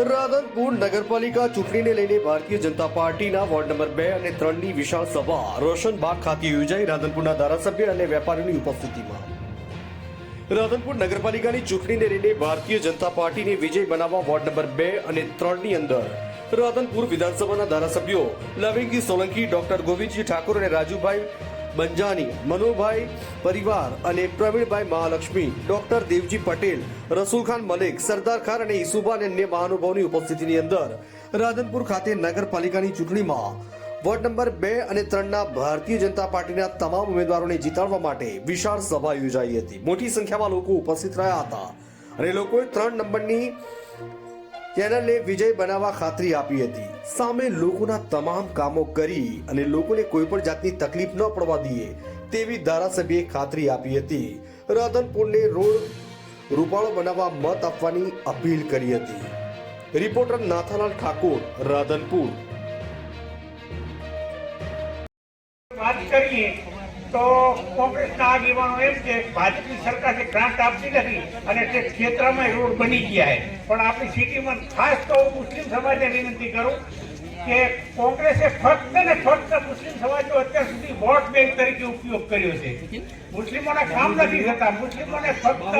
રાધનપુર નગરપાલિકા ચૂંટણીને લઈને ભારતીય જનતા પાર્ટીના વોર્ડ નંબર બે અને ત્રણની વિશાળ સભા રોશનબાગ ખાતે યોજાઈ રાધનપુરના ધારાસભ્ય અને વેપારીની ઉપસ્થિતિમાં. રાધનપુર નગરપાલિકાની ચૂંટણીને લઈને ભારતીય જનતા પાર્ટીને વિજય બનાવવા વોર્ડ નંબર બે અને ત્રણની અંદર રાધનપુર વિધાનસભાના ધારાસભ્યો લવિંગી સોલંકી, ડોક્ટર ગોવિંદજી ઠાકોર અને રાજુભાઈ બંજાની મનોભાઈ પરિવાર અને પ્રવીણભાઈ મહાલક્ષ્મી, ડોક્ટર દેવજી પટેલ રસુલખાન મલિક, સરદાર ખાન અને ઈસુબા અને અન્ય મહાનુભાવની ઉપસ્થિતિની અંદર રાધનપુર ખાતે નગરપાલિકાની ચૂંટણીમાં વોર્ડ નંબર બે અને ત્રણના ભારતીય જનતા પાર્ટીના તમામ ઉમેદવારોને જીતાડવા માટે વિશાળ સભા યોજાઈ હતી. મોટી સંખ્યામાં લોકો ઉપસ્થિત રહ્યા હતા અને લોકોએ ત્રણ નંબરની ચેનલને વિજય બનાવવા ખાતરી આપી હતી. સામે લોકોના તમામ કામો કરી અને લોકોને કોઈ પણ જાતની તકલીફ ન પડવા દઈએ તેવી ધારાસભ્યએ ખાતરી આપી હતી. રાધનપુરને રોડ રૂપાળો બનાવવા મત આપવાની અપીલ કરી હતી. રિપોર્ટર નાથાલાલ ઠાકોર, રાધનપુર. વાત કરીએ તો કોંગ્રેસના આગેવાનો એમ કે ભાજપની સરકાર ગ્રાન્ટ આપતી નથી અને તે ક્ષેત્રમાં રોડ બની ગયા છે. પણ આપણી સિટીમાં ખાસ તો મુસ્લિમ સમાજને વિનંતી કરું કે કોંગ્રેસે ફક્ત ને ફક્ત મુસ્લિમ સમાજનો અત્યાર સુધી વોટ બેંક તરીકે ઉપયોગ કર્યો છે. મુસ્લિમોના કામ નથી થતા. મુસ્લિમોને ફક્ત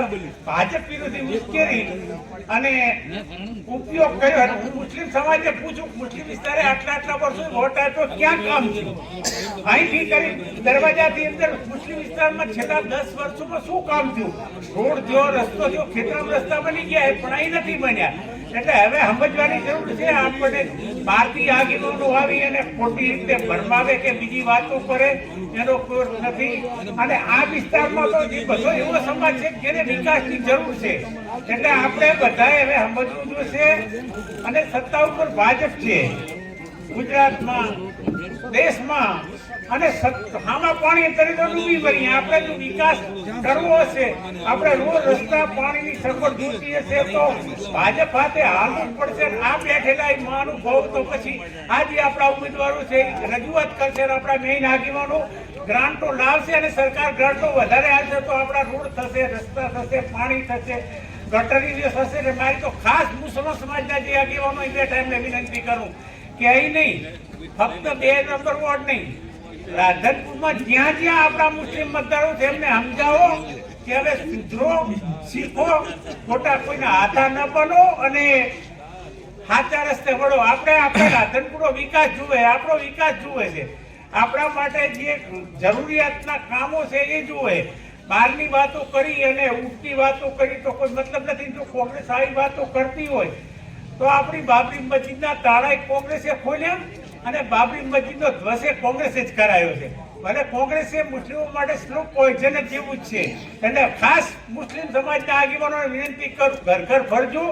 ભાજપ વિરોધી ઉશ્કેરી અને ઉપયોગ કર્યો મુસ્લિમ સમાજને પૂછું મુસ્લિમ વિસ્તારે આટલા આટલા વર્ષો વોટ આપ્યો, ક્યાં કામ થયું અહીંથી કરી દરવાજાથી અંદર મુસ્લિમ વિસ્તારમાં છેલ્લા દસ વર્ષોમાં શું કામ થયું? રોડ થયો, રસ્તો થયો, ખેતરામ રસ્તા બની ગયા, પણ અહીં નથી બન્યા. એટલે હવે સમજવાની જરૂર છે, આપણને બહારથી આગેવાનો આવી અને ખોટી રીતે ભરમાવે કે બીજી વાતો કરે, એનો કોઈ નથી. અને આ વિસ્તારમાં તો જે બધો એવો સમાજ છે જેને વિકાસની જરૂર છે. એટલે આપણે બધાએ હવે સમજવું જોઈશે અને સત્તા ઉપર ભાજપ છે. ગુજરાતમાં, દેશમાં અને આમાં પાણી તરીકે ડૂબી ભરી. આપણે જો વિકાસ કરવો હશે, આપણે રોડ રસ્તા પાણીની સગવડ જોતી હશે તો ભાજપ હાથે હાલવું પડશે આ બેઠેલા એ મહાનુભાવ તો પછી આજે આપણા ઉમેદવારો છે રજૂઆત કરશે આપણા મેઇન આગેવાનો ગ્રાન્ટો લાવશે અને સરકાર ગ્રાન્ટો વધારે આવશે તો આપણા રોડ થશે, રસ્તા થશે, પાણી થશે, ગટરી જે થશે મારી તો ખાસ મુસલમાન સમાજના જે આગેવાનો બેઠા એમને વિનંતી કરું. કે અહીં નહીં. ફક્ત બે નંબર વોર્ડ નહીં. રાધનપુરમાં જ્યાં જ્યાં આપણા મુસ્લિમ મતદારો છે, એમને સમજાવો કે હવે સુધરો, શીખો, ખોટા કોઈના આધા ન બનો અને સાચા રસ્તે વળો. આપણે આપણે રાધનપુરનો વિકાસ જુએ, આપણો વિકાસ જુએ છે. આપણા માટે જે જરૂરિયાતના કામો છે એ જુએ. બહારની વાતો કરી અને ઉઠતી વાતો કરી તો કોઈ મતલબ નથી. જો કોંગ્રેસ આવી વાતો કરતી હોય તો આપણી બાબરી મસ્જિદના તાળા કોંગ્રેસે ખોલ્યા અને બાબરી મસ્જિદનો ધ્વસે કોંગ્રેસે જ કરાયો છે. ભલે કોંગ્રેસે મુસ્લિમો માટે સ્લો પોઈઝન જેવું જ છે. એટલે ખાસ મુસ્લિમ સમાજના આગેવાનોને વિનંતી કરું, ઘર ઘર ફરજો.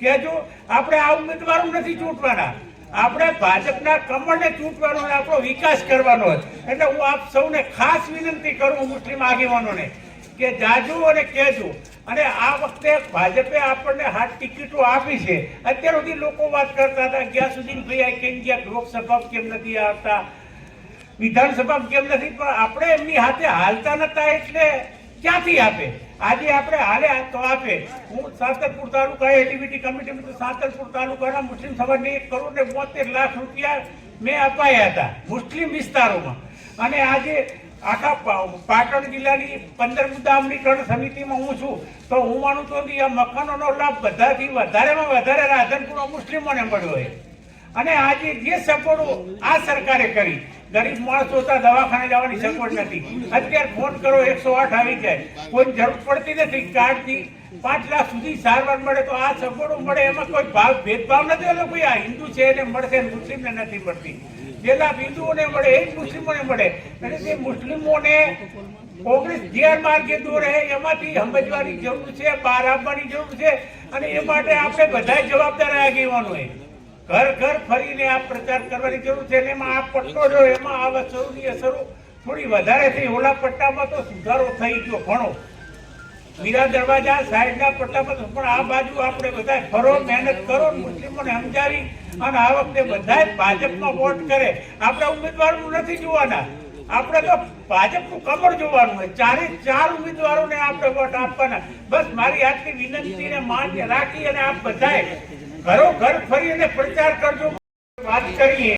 કહેજો, આપણે આ ઉમેદવારો નથી ચૂંટવાના. આપણે ભાજપના કમળને ચૂંટવાનો અને આપણો વિકાસ કરવાનો જ. એટલે હું આપ સૌને ખાસ વિનંતી કરું મુસ્લિમ આગેવાનોને. કે જાજુ અને કહેજો અને આ વખતે ભાજપે આપણને હાથ ટિકિટો આપી છે. અત્યાર સુધી લોકો વાત કરતા હતા ક્યાં સુધી ભાઈ આ કેમ ગયા? લોકસભા કેમ નથી આવતા? વિધાનસભા કેમ નથી? પણ આપણે એમની હાથે હાલતા નતા એટલે ક્યાંથી આપે? આજે આપણે હાલે તો આપે. હું સાતરપુર તાલુકા એટીવીટી કમિટી સાતરપુર તાલુકાના મુસ્લિમ સમાજને એક કરોડ ને બોતેર લાખ રૂપિયા મેં અપાયા હતા મુસ્લિમ વિસ્તારોમાં. અને આજે આખા પાટણ જિલ્લાની પંદર મુદ્દા અમલીકરણ સમિતિમાં હું છું. તો હું માનું તો આ મકાનોનો લાભ બધાથી વધારેમાં વધારે રાધનપુર મુસ્લિમોને મળ્યો હોય અને આજે જે સગવડો આ સરકારે કરી, ગરીબ માણસો હતા દવાખાને જવાની સગવડ નથી. અત્યારે ફોન કરો, એકસો આઠ આવી જાય. કોઈ જરૂર પડતી નથી કાર્ડથી. પાંચ લાખ સુધી સારવાર મળે તો આ સગવડો મળે, એમાં કોઈ ભાવ, ભેદભાવ નથી. હોતો કોઈ આ હિન્દુ છે, એને મળશે, મુસ્લિમને નથી મળતી. જે લાભ હિન્દુઓને મળે, એ જ મુસ્લિમોને મળે. અને તે મુસ્લિમોને કોંગ્રેસ જે માર્ગે દોરે, એમાંથી સમજવાની જરૂર છે, બહાર આવવાની જરૂર છે, અને એ માટે આપણે બધા જવાબદાર આગેવાનોએ ઘર ઘર ફરીને આ પ્રચાર કરવાની જરૂર છે, અને એમાં આ પટ્ટો જો એમાં આ અસરોની અસરો થોડી વધારે થઈ. ઓલા પટ્ટામાં તો સુધારો થઈ ગયો ઘણો. મીરા દરવાજા સાઈડના પટ્ટા પર પણ આ બાજુ આપણે બધા ફરો, મહેનત કરો મુસ્લિમોને સમજાવી અને આ વખતે બધા ભાજપનો વોટ કરે. આપણે ઉમેદવારો નથી જોવાના. આપણે તો ભાજપનું કમર જોવાનું હોય. ચારે ચાર ઉમેદવારોને આપણે વોટ આપવાના. બસ મારી આટલી વિનંતીને માન્ય રાખી અને આપ બધાએ ઘરો ઘર ફરીને પ્રચાર કરજો. વાત કરીએ.